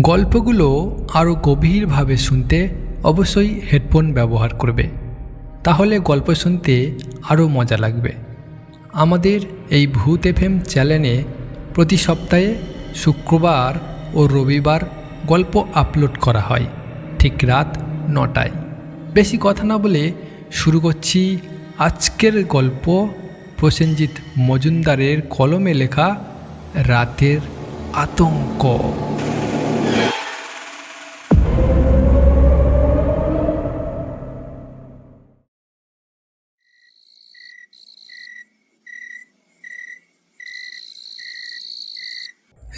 গল্পগুলো আরও গভীরভাবে শুনতে অবশ্যই হেডফোন ব্যবহার করবে। তাহলে গল্প শুনতে আরও মজা লাগবে। আমাদের এই ভূত এফএম চ্যানেলে প্রতি সপ্তাহে শুক্রবার ও রবিবার গল্প আপলোড করা হয়, ঠিক রাত নটায়। বেশি কথা না বলে শুরু করছি আজকের গল্প প্রসেনজিৎ মজুমদারের কলমে লেখা রাতের আতঙ্ক।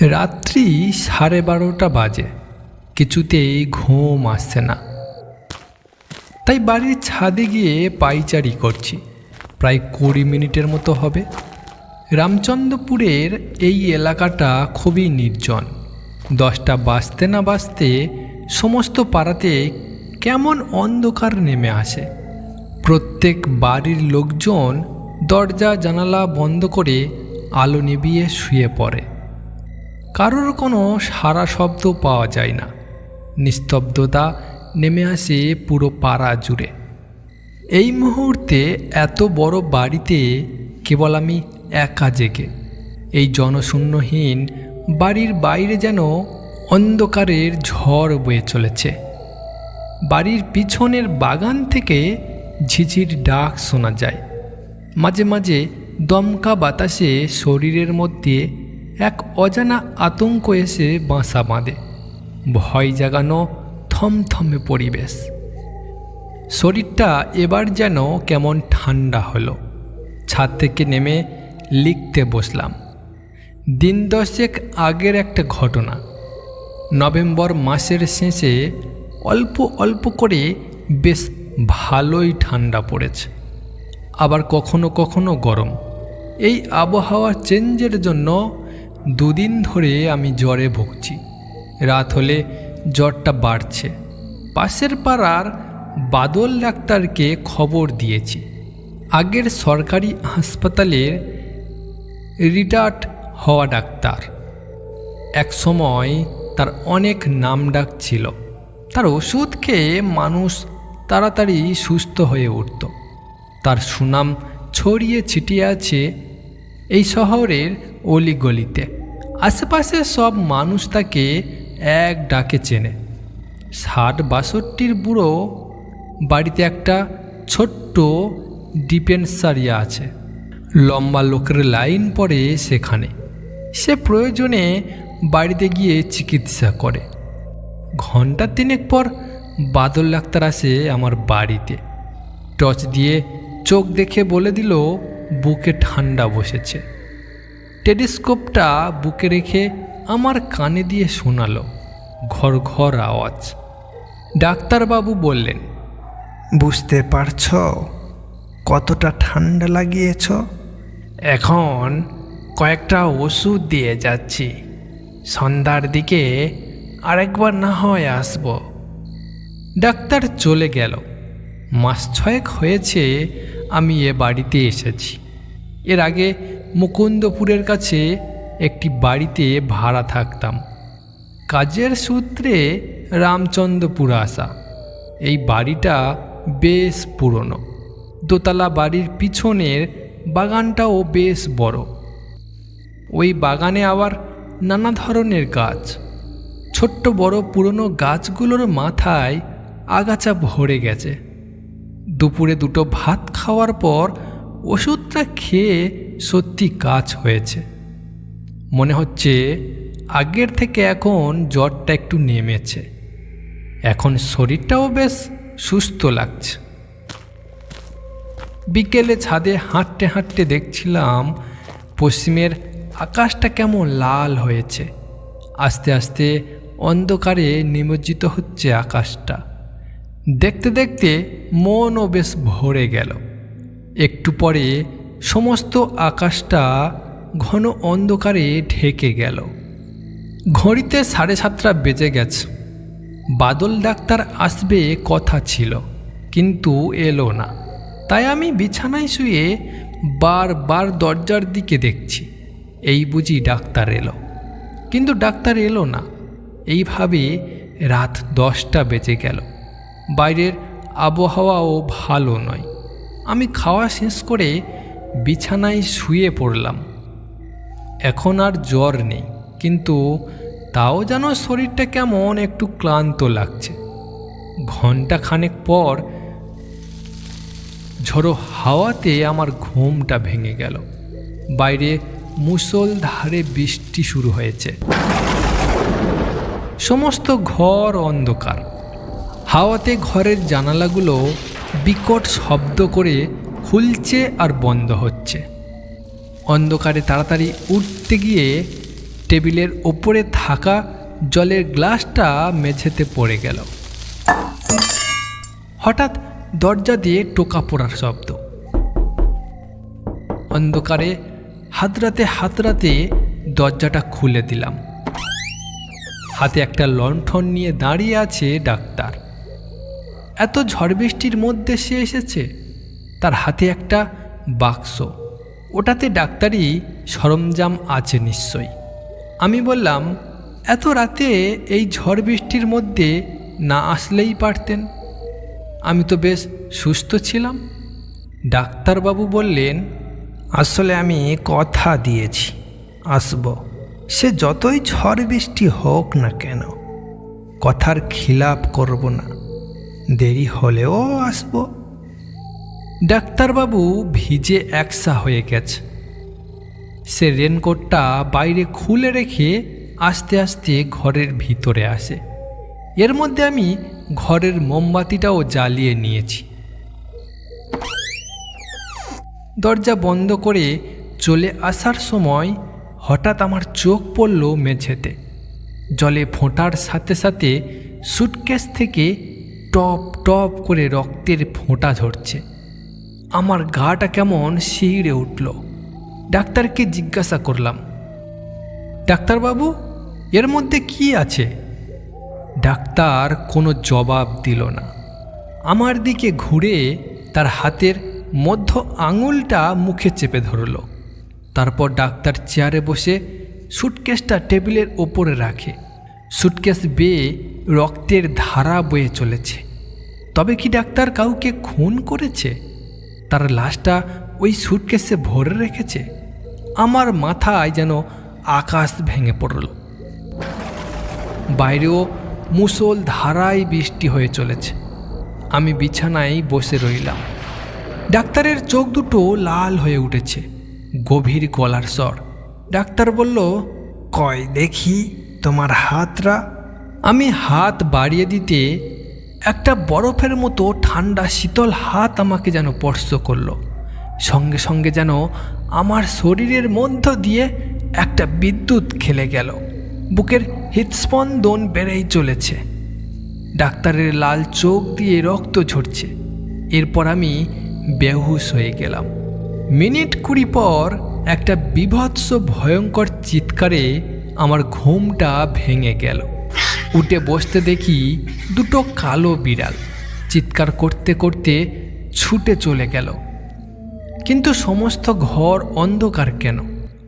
রাত্রি সাড়ে বারোটা বাজে। কিছুতেই ঘুম আসছে না। তাই বাড়ির ছাদে গিয়ে পাইচারি করছি। প্রায় কুড়ি মিনিটের মতো হবে। রামচন্দ্রপুরের এই এলাকাটা খুবই নির্জন। দশটা বাজতে না বাজতে সমস্ত পাড়াতে কেমন অন্ধকার নেমে আসে। প্রত্যেক বাড়ির লোকজন দরজা জানালা বন্ধ করে আলো নিভিয়ে শুয়ে পড়ে। কারোর কোনো সারা শব্দ পাওয়া যায় না। নিস্তব্ধতা নেমে আসে পুরো পাড়া জুড়ে। এই মুহূর্তে এত বড় বাড়িতে কেবল আমি একা জেগে। এই জনশূন্যহীন বাড়ির বাইরে যেন অন্ধকারের ঝড় বয়ে চলেছে। বাড়ির পিছনের বাগান থেকে ঝিঝির ডাক শোনা যায়। মাঝে মাঝে দমকা বাতাসে শরীরের মধ্যে এক অজানা আতঙ্ক এসে বাসা বাঁধে। ভয় জাগানো থমথমে পরিবেশ। শরীরটা এবার যেন কেমন ঠান্ডা হলো। ছাদ থেকে নেমে লিখতে বসলাম। দিন দশেক আগের একটা ঘটনা। নভেম্বর মাসের শেষে অল্প অল্প করে বেশ ভালোই ঠান্ডা পড়েছে। আবার কখনো কখনো গরম। এই আবহাওয়া চেঞ্জের জন্য দুদিন ধরে আমি জ্বরে ভুগছি। রাত হলে জ্বরটা বাড়ছে। পাশের পাড়ার বাদল ডাক্তারকে খবর দিয়েছি। আগের সরকারি হাসপাতালের রিটায়ার্ড হওয়া ডাক্তার। এক সময় তার অনেক নাম ডাক ছিল। তার ওষুধ খেয়ে মানুষ তাড়াতাড়ি সুস্থ হয়ে উঠত। তার সুনাম ছড়িয়ে ছিটিয়ে আছে এই শহরের অলিগলিতে। আশেপাশে সব মানুষ তাকে এক ডাকে চেনে। ষাট বাষট্টির বুড়ো বাড়িতে একটা ছোট্ট ডিপেন্সারিয়া আছে। লম্বা লোকের লাইন পড়ে সেখানে। সে প্রয়োজনে বাড়িতে গিয়ে চিকিৎসা করে। ঘণ্টা তিনেক পর বাদল ডাক্তার আসে আমার বাড়িতে। টর্চ দিয়ে চোখ দেখে বলে দিল বুকে ঠান্ডা বসেছে। টেলিস্কোপটা বুকে রেখে আমার কানে দিয়ে শোনালো ঘর ঘর আওয়াজ। ডাক্তারবাবু বললেন বুঝতে পারছ কতটা ঠান্ডা লাগিয়েছ? এখন কয়েকটা ওষুধ দিয়ে যাচ্ছি। সন্ধ্যার দিকে আরেকবার না হয় আসব। ডাক্তার চলে গেল। মাস ছয়েক হয়েছে আমি এ বাড়িতে এসেছি। এর আগে মুকুন্দপুরের কাছে একটি বাড়িতে ভাড়া থাকতাম। কাজের সূত্রে রামচন্দ্রপুর আসা এই বাড়িটা বেশ পুরনো। দোতলা বাড়ির পিছনের বাগানটাও বেশ বড়। ওই বাগানে আবার নানা ধরনের গাছ। ছোট্ট বড় পুরনো গাছগুলোর মাথায় আগাছা ভরে গেছে। দুপুরে দুটো ভাত খাওয়ার পর ওষুধটা খেয়ে সত্যি কাজ হয়েছে। মনে হচ্ছে আগের থেকে এখন জ্বরটা একটু নেমেছে। এখন শরীরটাও বেশ সুস্থ লাগছে। বিকেলে ছাদে হাঁটতে হাঁটতে দেখছিলাম পশ্চিমের আকাশটা কেমন লাল হয়েছে। আস্তে আস্তে অন্ধকারে নিমজ্জিত হচ্ছে আকাশটা। দেখতে দেখতে মনও বেশ ভরে গেল। একটু পরে সমস্ত আকাশটা ঘন অন্ধকারে ঢেকে গেল। ঘড়িতে সাড়ে সাতটা বেজে গেছে। বাদল ডাক্তার আসবে কথা ছিল, কিন্তু এলো না। তাই আমি বিছানায় শুয়ে বারবার দরজার দিকে দেখছি। এই বুঝি ডাক্তার এলো। কিন্তু ডাক্তার এলো না। এইভাবে রাত দশটা বেজে গেল। বাইরের আবহাওয়াও ভালো নয়। আমি খাওয়া শেষ করে বিছানায় শুয়ে পড়লাম। এখন আর জ্বর নেই, কিন্তু তাও যেন শরীরটা কেমন একটু ক্লান্ত লাগছে। ঘণ্টা খানেক পর ঝড়ো হাওয়াতে আমার ঘুমটা ভেঙে গেল। বাইরে মুষলধারে বৃষ্টি শুরু হয়েছে। সমস্ত ঘর অন্ধকার। হাওয়াতে ঘরের জানালাগুলো বিকট শব্দ করে খুলছে আর বন্ধ হচ্ছে। অন্ধকারে তাড়াতাড়ি উঠতে গিয়ে টেবিলের ওপরে থাকা জলের গ্লাসটা মেঝেতে পড়ে গেল। হঠাৎ দরজা দিয়ে টোকা পড়ার শব্দ। অন্ধকারে হাতরাতে হাতরাতে দরজাটা খুলে দিলাম। হাতে একটা লণ্ঠন নিয়ে দাঁড়িয়ে আছে ডাক্তার। এত ঝড় বৃষ্টির মধ্যে সে এসেছে। তার হাতে একটা বাক্স। ওটাতে ডাক্তারি সরঞ্জাম আছে নিশ্চয়ই। আমি বললাম, এত রাতে এই ঝড় বৃষ্টির মধ্যে না আসলেই পারতেন? আমি তো বেশ সুস্থ ছিলাম। ডাক্তারবাবু বললেন, আসলে আমি কথা দিয়েছি, আসব। সে যতই ঝড় বৃষ্টি হোক না কেন, কথার খিলাপ করব না। দেরি হলেও আসব। ডাক্তারবাবু ভিজে একসা হয়ে গেছে। সে রেনকোটটা বাইরে খুলে রেখে আস্তে আস্তে ঘরের ভিতরে আসে। এর মধ্যে আমি ঘরের মোমবাতিটাও জ্বালিয়ে নিয়েছি। দরজা বন্ধ করে চলে আসার সময় হঠাৎ আমার চোখ পড়ল মেঝেতে। জলে ফোঁটার সাথে সাথে সুটকেস থেকে টপ টপ করে রক্তের ফোঁটা ঝরছে। আমার গাটা কেমন শিহড়ে উঠল। ডাক্তারকে জিজ্ঞাসা করলাম, ডাক্তারবাবু, এর মধ্যে কি আছে? ডাক্তার কোনো জবাব দিল না। আমার দিকে ঘুরে তার হাতের মধ্য আঙুলটা মুখে চেপে ধরল। তারপর ডাক্তার চেয়ারে বসে সুটকেসটা টেবিলের ওপরে রাখে। সুটকেস বেয়ে রক্তের ধারা বয়ে চলেছে। তবে কি ডাক্তার কাউকে খুন করেছে? তার লাশটা ওই সুটকেসে ভরে রেখেছে। আমার মাথায় যেন আকাশ ভেঙে পড়ল। বাইরেও মুসল ধারায় বৃষ্টি হয়ে চলেছে। আমি বিছানায় বসে রইলাম। ডাক্তারের চোখ দুটো লাল হয়ে উঠেছে। গভীর গলার স্বর। ডাক্তার বলল, কয় দেখি। তোমার হাতরা? আমি হাত বাড়িয়ে দিতে একটা বরফের মতো ঠান্ডা শীতল হাত আমাকে যেন স্পর্শ করল। সঙ্গে সঙ্গে যেন আমার শরীরের মধ্য দিয়ে একটা বিদ্যুৎ খেলে গেল। বুকের হৃৎস্পন্দন বেড়েই চলেছে। ডাক্তারের লাল চোখ দিয়ে রক্ত ঝরছে। এরপর আমি বেহুশ হয়ে গেলাম। মিনিট কুড়ি পর একটা বিভৎস ভয়ঙ্কর চিৎকারে আমার ঘুমটা ভেঙে গেল। উঠে বসতে দেখি দুটো কালো বিড়াল চিৎকার করতে করতে ছুটে চলে গেল। কিন্তু সমস্ত ঘর অন্ধকার কেন?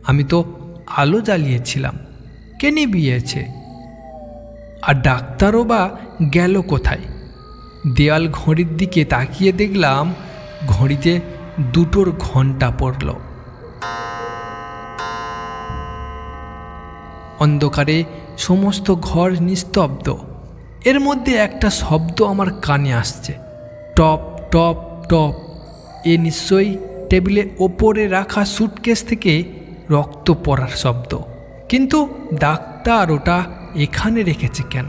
আমি তো আলো জ্বালিয়েছিলাম। কে নিবিয়েছে? আর ডাক্তারও বা গেল কোথায়? দেয়াল ঘড়ির দিকে তাকিয়ে দেখলাম ঘড়িতে দুটোর ঘণ্টা পড়ল। অন্ধকারে সমস্ত ঘর নিস্তব্ধ। এর মধ্যে একটা শব্দ আমার কানে আসছে। Top top top. এ নিশ্চয়ই টেবিলে ওপরে রাখা সুটকেস থেকে রক্ত পড়ার শব্দ। কিন্তু ডাক্তার ওটা এখানে রেখেছে কেন?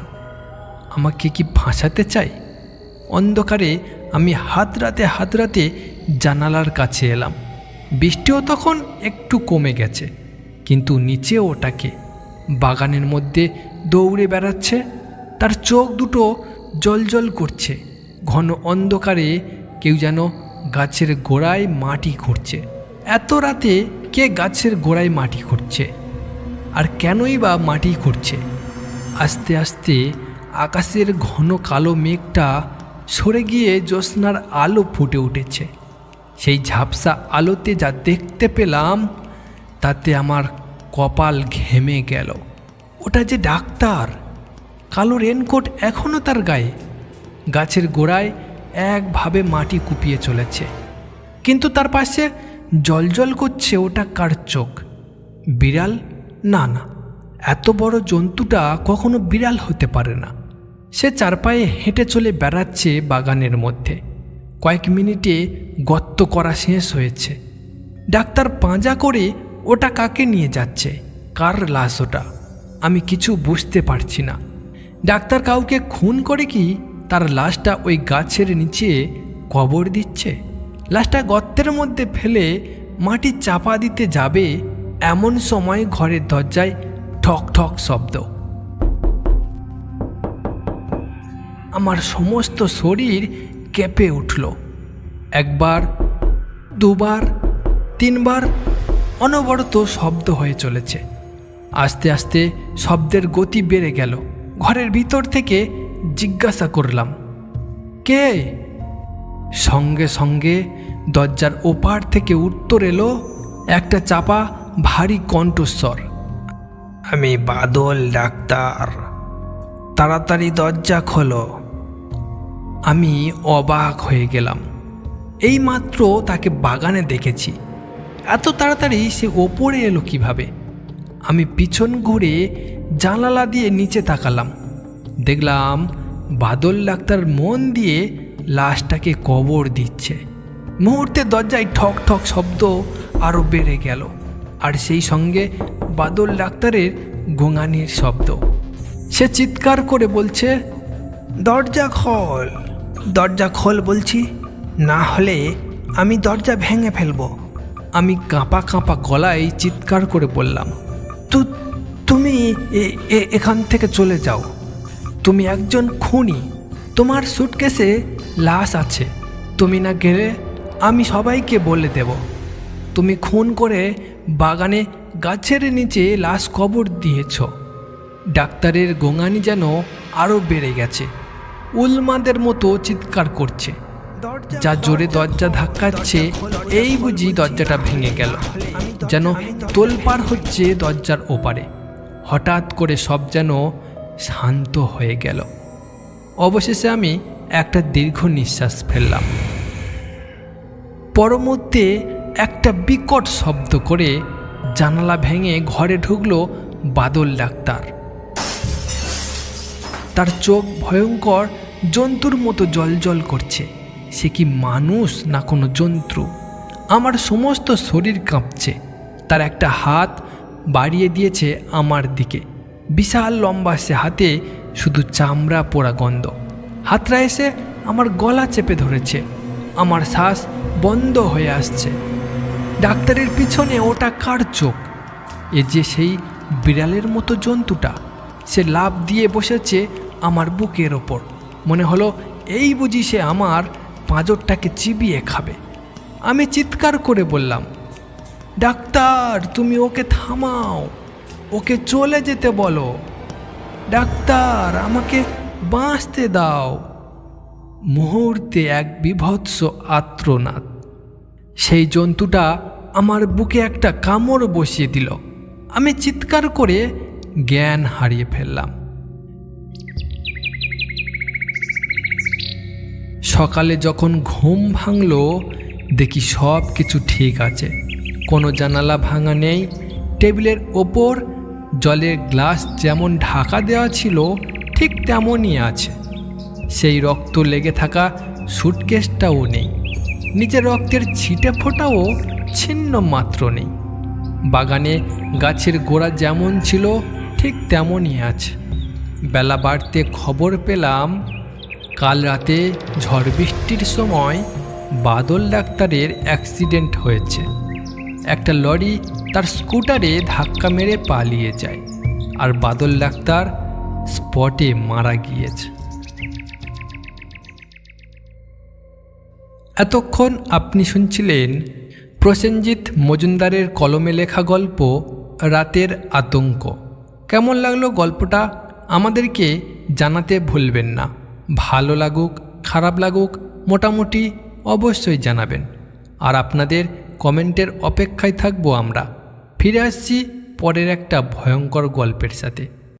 আমাকে কি ফাঁসাতে চাই অন্ধকারে আমি হাতরাতে হাতরাতে জানালার কাছে এলাম। বৃষ্টিও তখন একটু কমে গেছে, কিন্তু নিচে ওটাকে বাগানের মধ্যে দৌড়ে বেড়াচ্ছে। তার চোখ দুটো জলজল করছে। ঘন অন্ধকারে কেউ যেন গাছের গোড়ায় মাটি খুঁড়ছে। এত রাতে কে গাছের গোড়ায় মাটি খুঁড়ছে? আর কেনই বা মাটি খুঁড়ছে? আস্তে আস্তে আকাশের ঘন কালো মেঘটা সরে গিয়ে জ্যোৎস্নার আলো ফুটে উঠেছে। সেই ঝাপসা আলোতে যা দেখতে পেলাম, তাতে আমার কপাল ঘেমে গেল। ওটা যে ডাক্তার! কালো রেনকোট এখনও তার গায়ে। গাছের গোড়ায় একভাবে মাটি কুপিয়ে চলেছে। কিন্তু তার পাশে জলজল করছে ওটা কার চোখ? বিড়াল? না না। এত বড় জন্তুটা কখনো বিড়াল হতে পারে না। সে চারপায়ে হেঁটে চলে বেড়াচ্ছে বাগানের মধ্যে। কয়েক মিনিটে গর্ত করা শেষ হয়েছে। ডাক্তার পাঁজা করে ওটা কাকে নিয়ে যাচ্ছে? কার লাশ ওটা? আমি কিছু বুঝতে পারছি না। ডাক্তার কাউকে খুন করে কি তার লাশটা ওই গাছের নিচে কবর দিচ্ছে? লাশটা গর্তের মধ্যে ফেলে মাটি চাপা দিতে যাবে এমন সময় ঘরের দরজায় ঠক ঠক শব্দ। আমার সমস্ত শরীর কেঁপে উঠল। একবার, দুবার, তিনবার অনবরত শব্দ হয়ে চলেছে। আস্তে আস্তে শব্দের গতি বেড়ে গেল। ঘরের ভিতর থেকে জিজ্ঞাসা করলাম, কে? সঙ্গে সঙ্গে দরজার ওপার থেকে উত্তর এলো একটা চাপা, ভারী কণ্ঠস্বর। আমি বাদল, ডাক্তার। তাড়াতাড়ি দরজা খোলো। আমি অবাক হয়ে গেলাম। এইমাত্র তাকে বাগানে দেখেছি। এত তাড়াতাড়ি সে ওপরে এলো কীভাবে? আমি পিছন ঘুরে জানালা দিয়ে নিচে তাকালাম। দেখলাম বাদল ডাক্তার মন দিয়ে লাশটাকে কবর দিচ্ছে। মুহূর্তে দরজায় ঠক ঠক শব্দ আরও বেড়ে গেল, আর সেই সঙ্গে বাদল ডাক্তারের গোঙানির শব্দ। সে চিৎকার করে বলছে, দরজা খোল। দরজা খোল বলছি, না হলে আমি দরজা ভেঙে ফেলব। আমি কাঁপা কাঁপা গলায় চিৎকার করে বললাম, তু, তুমি এখান থেকে চলে যাও। তুমি একজন খুনি। তোমার সুটকেসে লাশ আছে। তুমি না গেলে আমি সবাইকে বলে দেব। তুমি খুন করে বাগানে গাছের নিচে লাশ কবর দিয়েছ। ডাক্তারের গোঙানি যেন আরও বেড়ে গেছে। উলমাদের মতো চিৎকার করছে। যা জোরে দরজা ধাক্কাচ্ছে, এই বুঝি দরজাটা ভেঙে গেল। যেন তোলপাড় হচ্ছে দরজার ওপারে। হঠাৎ করে সব যেন শান্ত হয়ে গেল। অবশেষে আমি একটা দীর্ঘ নিঃশ্বাস ফেললাম। পরমধ্যে একটা বিকট শব্দ করে জানালা ভেঙে ঘরে ঢুকলো বাদল ডাক্তার। তার চোখ ভয়ঙ্কর, জন্তুর মতো জলজল করছে। সে কি মানুষ না কোনো জন্তু? আমার সমস্ত শরীর কাঁপছে। তার একটা হাত বাড়িয়ে দিয়েছে আমার দিকে। বিশাল লম্বা সে হাতে শুধু চামড়া পোড়া গন্ধ। হাতরা এসে আমার গলা চেপে ধরেছে। আমার শ্বাস বন্ধ হয়ে আসছে। ডাক্তারের পিছনে ওটা কার চোখ? এ যে সেই বিড়ালের মতো জন্তুটা। সে লাভ দিয়ে বসেছে আমার বুকের ওপর। মনে হলো এই বুঝি সে আমার পাঁজরটাকে চিবিয়ে খাবে। আমি চিৎকার করে বললাম, ডাক্তার, তুমি ওকে থামাও, ওকে চলে যেতে বলো। ডাক্তার, আমাকে বাঁচতে দাও। মুহূর্তে এক বিভৎস আত্রনাদ সেই জন্তুটা আমার বুকে একটা কামড় বসিয়ে দিল। আমি চিৎকার করে জ্ঞান হারিয়ে ফেললাম। সকালে যখন ঘুম ভাঙল, দেখি সব কিছু ঠিক আছে। কোনো জানালা ভাঙা নেই, টেবিলের ওপর জলের গ্লাস যেমন ঢাকা দেওয়া ছিল, ঠিক তেমনই আছে। সেই রক্ত লেগে থাকা সুটকেসটাও নেই। নিচের রক্তের ছিটে ফোটাও ছিন্ন মাত্র নেই। বাগানে গাছের গোড়া যেমন ছিল, ঠিক তেমনই আছে। বেলা বাড়তে খবর পেলাম কাল রাতে ঝড় বৃষ্টির সময় বাদল ডাক্তারের অ্যাক্সিডেন্ট হয়েছে। একটা লরি তার স্কুটারে ধাক্কা মেরে পালিয়ে যায় আর বাদল ডাক্তার স্পটে মারা গিয়েছে। এতক্ষণ আপনি শুনছিলেন প্রসেনজিৎ মজুমদারের কলমে লেখা গল্প রাতের আতঙ্ক। কেমন লাগল গল্পটা আমাদেরকে জানাতে ভুলবেন না। ভালো লাগুক, খারাপ লাগুক, মোটামুটি অবশ্যই জানাবেন। আর আপনাদের কমেন্টের অপেক্ষায় থাকব আমরা। ফিরে আসছি পরের একটা ভয়ঙ্কর গল্পের সাথে।